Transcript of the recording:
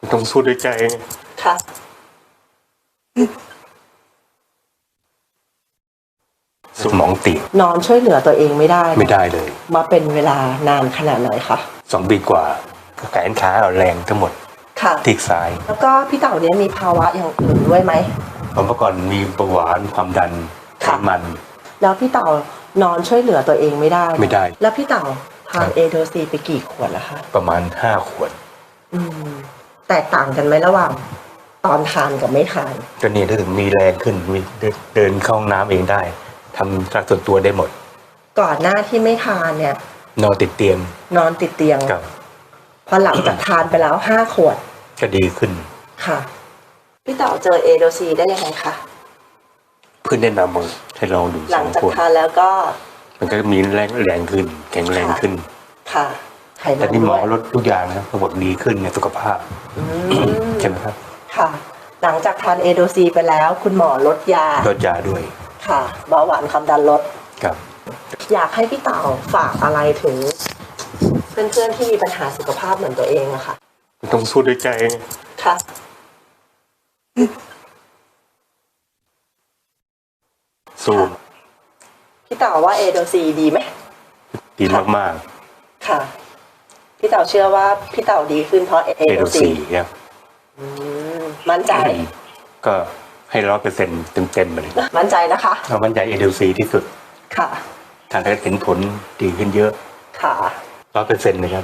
มันต้องสู้ด้วยใจค่ะสมองตีบนอนช่วยเหลือตัวเองไม่ได้ไม่ได้เลย มาเป็นเวลานานขนาดไหนคะสองปีกว่าแขนขาอ่อนแรงทั้งหมดค่ะที่ซ้าย แล้วก็พี่เต่าเนี่ยมีภาวะอย่างอื่นด้วยไหมผมเมื่อก่อนมีเบาหวานความดันไขค่ะมัน แล้วพี่เต่านอนช่วยเหลือตัวเองไม่ได้ไม่ได้ แล้วพี่เต่าทาครันบเอโดซีไปกี่ขวดแล้วคะประมาณห้าขวด อืม แตกต่างกันไหมระหว่าง ตอนทานกับไม่ทาน จนนี่ถึงมีแรงขึ้นมีเดินเข้าห้องน้ำเองได้ทำสักส่วนตัวได้หมด ก่อนหน้าที่ไม่ทานเนี่ย นอนติดเตียงนอนติดเตียง กับพอหลังจากทานไปแล้วห้าขวดก็ดีขึ้น ค่ะ พี่เต่าเจอเอโดซีได้ยังไงคะ เพื่อนแนะนำมาให้ลองดูหสลัองงจากขวดทานแล้วก็มันก็มีแรงแรงขึ้น แข็งแรงขึ้น ค่ะไขมั แต่นนี่หมอด้วยลดทุกอย่างนะครับระบบดีขึ้นในสุขภาพอืมใช่ไหมครับ ค่ะ หลังจากทานเอโดซีไปแล้ว คุณหมอลดยาลดยาด้วย ค่ะเบาหวานความดันลดครับ อยากให้พี่เต่าฝากอะไรถึง เพื่อนๆที่มีปัญหาสุขภาพเหมือนตัวเองอะค่ะมันต้องสู้ด้วยใจค่ะสู้พี่เต่าว่าเอโดซีดีไหมดีมากค่ะ พี่เต่าเชื่อว่าพี่เต่าดีขึ้นเพราะเอๆเอโดโดซีซีครับมั่นใจ ก็ให้ร้อยเปอร์เซ็นต์เต็มๆเลย มั่นใจนะคะ เรามั่นใจเอโดซีที่สุด ค่ะทานแล้วเห็นผลดีขึ้นเยอะ ค่ะร้อยเปอร์เซ็นต์เลยครับ